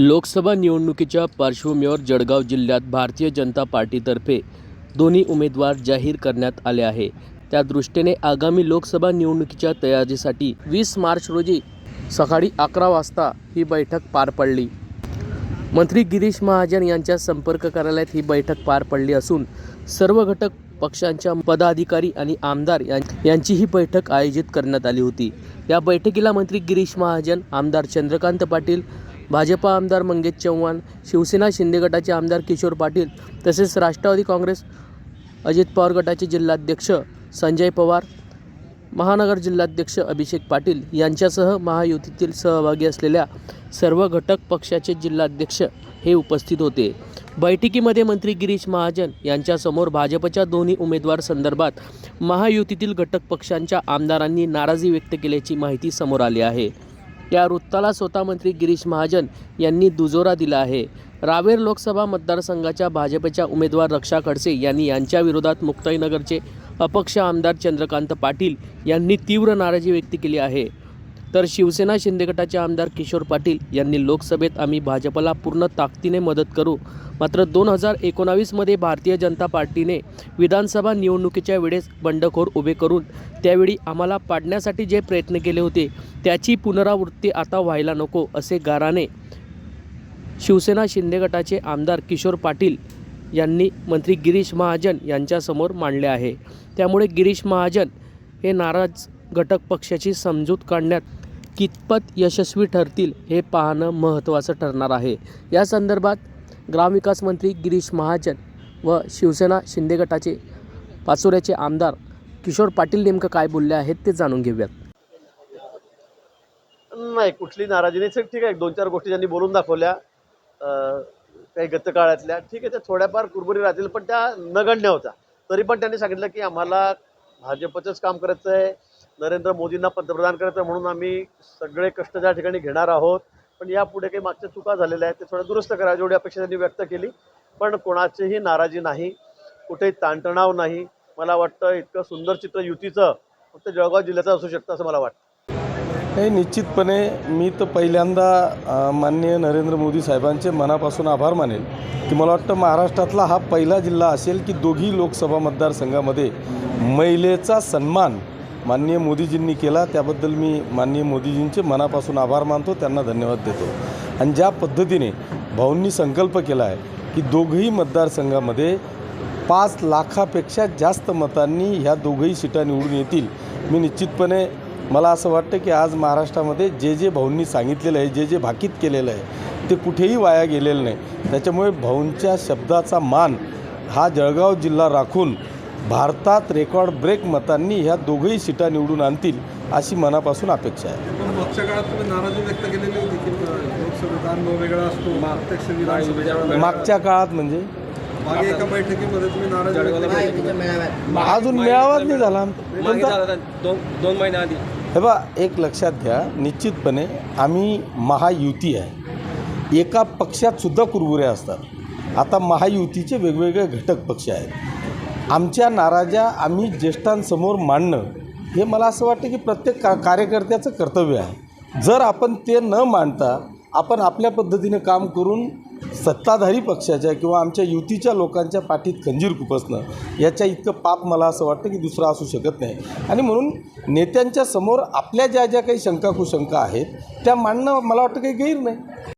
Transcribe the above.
लोकसभा निवडणुकीच्या पार्श्वभूमीवर जळगाव जिल्ह्यात भारतीय जनता पार्टीतर्फे दोन्ही उमेदवार जाहीर करण्यात आले आहे. त्या दृष्टीने आगामी लोकसभा निवडणुकीच्या तयारीसाठी वीस मार्च रोजी सकाळी अकरा वाजता ही बैठक पार पडली. मंत्री गिरीश महाजन यांच्या संपर्क कार्यालयात ही बैठक पार पडली असून सर्व घटक पक्षांच्या पदाधिकारी आणि आमदार यां- यांची ही बैठक आयोजित करण्यात आली होती. या बैठकीला मंत्री गिरीश महाजन आमदार चंद्रकांत पाटील भाजपा आमदार मंगेश चव्हाण शिवसेना शिंदे गटाचे आमदार किशोर पाटील तसेच राष्ट्रवादी काँग्रेस अजित पवार गटाचे जिल्हाध्यक्ष संजय पवार महानगर जिल्हाध्यक्ष अभिषेक पाटील यांच्यासह महायुतीतील सहभागी असलेल्या सर्व घटक पक्षाचे जिल्हाध्यक्ष हे उपस्थित होते. बैठकीमध्ये मंत्री गिरीश महाजन यांच्यासमोर भाजपच्या दोन्ही उमेदवार संदर्भात महायुतीतील घटक पक्षांच्या आमदारांनी नाराजी व्यक्त केल्याची माहिती समोर आली आहे. या वृत्ताला स्वतः मंत्री गिरीश महाजन यांनी दुजोरा दिला आहे. रावेर लोकसभा मतदारसंघाच्या भाजपच्या उमेदवार रक्षा खडसे यांनी यांच्या विरोधात मुक्ताईनगरचे अपक्ष आमदार चंद्रकांत पाटील यांनी तीव्र नाराजी व्यक्त केली आहे. तर शिवसेना शिंदे गटाचे आमदार किशोर पाटील यांनी लोकसभेत आम्ही भाजपला पूर्ण ताकदीने मदत करू. मात्र दोन हजार एकोणावीसमध्ये भारतीय जनता पार्टीने विधानसभा निवडणुकीच्या वेळेस बंडखोर उभे करून त्यावेळी आम्हाला पाडण्यासाठी जे प्रयत्न केले होते त्याची पुनरावृत्ती आता व्हायला नको असे गाराने शिवसेना शिंदे गटाचे आमदार किशोर पाटील यांनी मंत्री गिरीश महाजन यांच्यासमोर मांडले आहे. त्यामुळे गिरीश महाजन हे नाराज घटक पक्षाची समजूत काढण्यात कितपत यशस्वी ठरतील हे पाहणं महत्त्वाचं ठरणार आहे. या संदर्भात ग्रामविकास मंत्री गिरीश महाजन व शिवसेना शिंदे गटाचे पाचोऱ्याचे आमदार किशोर पाटील नेमकं काय बोलले आहेत ते जाणून घेऊयात. नाही कुठली नाराजी नाही. सर ठीक आहे दोन चार गोष्टी त्यांनी बोलून दाखवल्या काही गतकाळातल्या ठीक आहे त्या थोड्याफार कुरबुरी राहतील पण त्या नगण्य होत्या. तरी पण त्यांनी सांगितलं की आम्हाला भाजपचंच काम करायचं आहे नरेंद्र मोदींना पंतप्रधान करायचं म्हणून आम्ही सगळे कष्ट त्या ठिकाणी घेणार आहोत पण यापुढे काही मागच्या चुका झालेल्या आहेत ते थोडं दुरुस्त करा एवढी अपेक्षा त्यांनी व्यक्त केली. पण कोणाचीही नाराजी नाही कुठेही ताणतणाव नाही. मला वाटतं इतकं सुंदर चित्र युतीचं फक्त जळगाव जिल्ह्याचं असू शकतं असं मला वाटतं. नाही निश्चितपणे मी तर पहिल्यांदा माननीय नरेंद्र मोदी साहेबांचे मनापासून आभार मानेल की मला वाटतं महाराष्ट्रातला हा पहिला जिल्हा असेल की दोघी लोकसभा मतदारसंघामध्ये महिलेचा सन्मान माननीय मोदीजींनी केला त्याबद्दल मी माननीय मोदीजींचे मनापासून आभार मानतो त्यांना धन्यवाद देतो. आणि ज्या पद्धतीने भाऊंनी संकल्प केला आहे की दोघंही मतदारसंघामध्ये पाच लाखापेक्षा जास्त मतांनी ह्या दोघंही सीटा निवडून येतील मी निश्चितपणे मला असं वाटतं की आज महाराष्ट्रामध्ये जे जे भाऊंनी सांगितलेलं आहे जे जे भाकीत केलेलं आहे ते कुठेही वाया गेलेलं नाही. त्याच्यामुळे भाऊंच्या शब्दाचा मान हा जळगाव जिल्हा राखून भारतात रेकॉर्ड ब्रेक मतांनी ह्या दोघंही सीटा निवडून आणतील अशी मनापासून अपेक्षा आहे. पण मागच्या काळात तुम्ही नाराजी व्यक्त केलेली होती की लोकसभेचा अनुभव वेगळा असतो प्रत्यक्ष विधानसभेचा वेगळा. मागच्या काळात म्हणजे? मागे एका बैठकीमध्ये तुम्ही नाराजी व्यक्त केली. अजून मेळावाच नाही झाला दोन महिन्याआधी हे बा एक लक्षात घ्या निश्चितपणे आम्ही महायुती आहे. एका पक्षात सुद्धा कुरबुऱ्या असतात. आता महायुतीचे वेगवेगळे घटक पक्ष आहेत. आमच्या नाराजा आम्ही ज्येष्ठांसमोर मांडणं हे मला असं वाटतं की प्रत्येक का कार्यकर्त्याचं कर्तव्य आहे. जर आपण ते न मांडता आपण आपल्या पद्धतीने काम करून सत्ताधारी पक्षाच्या किंवा आमच्या युतीच्या लोकांच्या पाठीत खंजीर खुपसणं याच्या इतकं पाप मला असं वाटतं की दुसरं असू शकत नाही. आणि म्हणून नेत्यांच्या समोर आपल्या ज्या ज्या काही शंका कुशंका आहेत त्या मांडणं मला वाटतं काही गैर नाही.